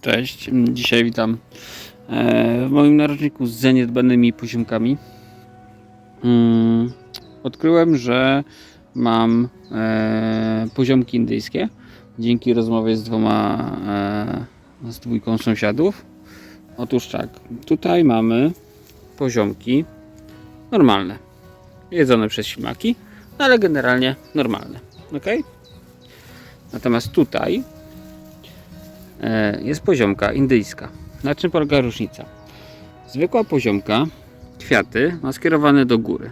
Cześć, dzisiaj witam e, w moim narożniku z zaniedbanymi poziomkami. Mm, Odkryłem, że mam e, poziomki indyjskie dzięki rozmowie z dwoma, e, z dwójką sąsiadów. Otóż tak, tutaj mamy poziomki normalne, jedzone przez ślimaki, no ale generalnie normalne, ok? Natomiast tutaj jest poziomka indyjska. Na czym polega różnica? Zwykła poziomka, kwiaty ma skierowane do góry.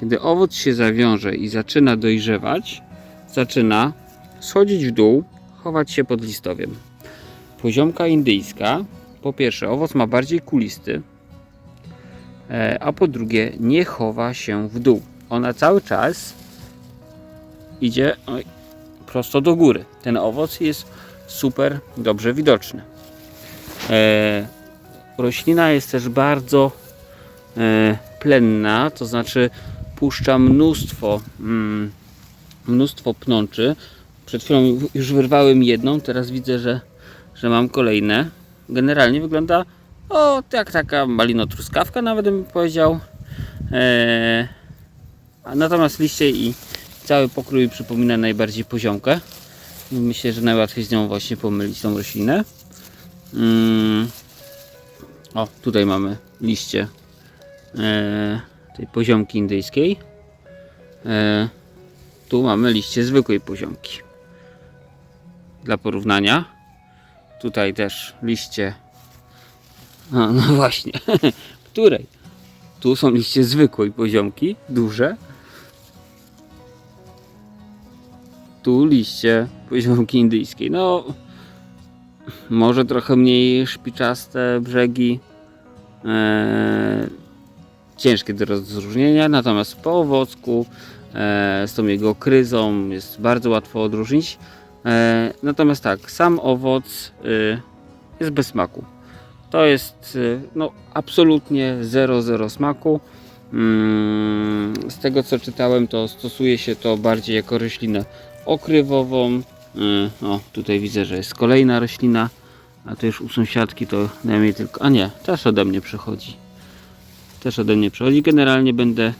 Kiedy owoc się zawiąże i zaczyna dojrzewać, zaczyna schodzić w dół, chować się pod listowiem. Poziomka indyjska, po pierwsze, owoc ma bardziej kulisty, e, a po drugie, nie chowa się w dół. Ona cały czas idzie oj, prosto do góry. Ten owoc jest super dobrze widoczny. E, roślina jest też bardzo e, plenna, to znaczy puszcza mnóstwo, mm, mnóstwo pnączy. Przed chwilą już wyrwałem jedną, teraz widzę, że, że mam kolejne. Generalnie wygląda o, jak taka malino-truskawka, nawet bym powiedział. E, natomiast liście i cały pokrój przypomina najbardziej poziomkę. Myślę, że najłatwiej z nią właśnie pomylić tą roślinę. Mm. O, tutaj mamy liście e, tej poziomki indyjskiej. E, tu mamy liście zwykłej poziomki. Dla porównania. Tutaj też liście. A, no właśnie. Której? Tu są liście zwykłej poziomki, duże. Tu liście poziomki indyjskiej. No, może trochę mniej szpiczaste brzegi. Eee, ciężkie do rozróżnienia, natomiast po owocku e, z tą jego kryzą jest bardzo łatwo odróżnić. E, natomiast tak, sam owoc y, jest bez smaku. To jest y, no, absolutnie 0,0 smaku. Mm, z tego co czytałem, to stosuje się to bardziej jako roślinę okrywową. Y, O, tutaj widzę, że jest kolejna roślina, a to już u sąsiadki to najmniej tylko. A nie, też ode mnie przechodzi. Też ode mnie przechodzi. Generalnie będę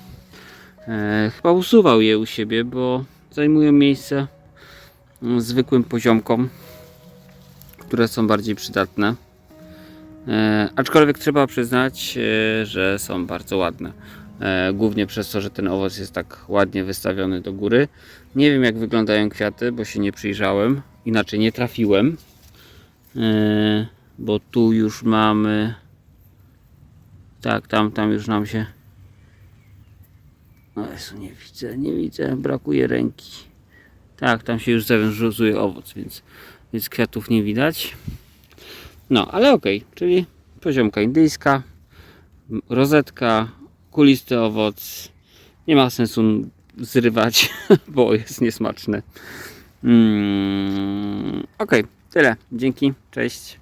e, chyba usuwał je u siebie, bo zajmują miejsce mm, zwykłym poziomkom, które są bardziej przydatne. E, aczkolwiek trzeba przyznać, e, że są bardzo ładne. E, głównie przez to, że ten owoc jest tak ładnie wystawiony do góry. Nie wiem jak wyglądają kwiaty, bo się nie przyjrzałem. Inaczej nie trafiłem. E, bo tu już mamy. Tak, tam, tam już nam się. O Jezu, nie widzę, nie widzę, brakuje ręki. Tak, tam się już zawiązuje owoc, więc, więc kwiatów nie widać. No, ale okej, czyli poziomka indyjska, rozetka, kulisty owoc. Nie ma sensu zrywać, bo jest niesmaczne. Mm, okej, tyle. Dzięki, cześć.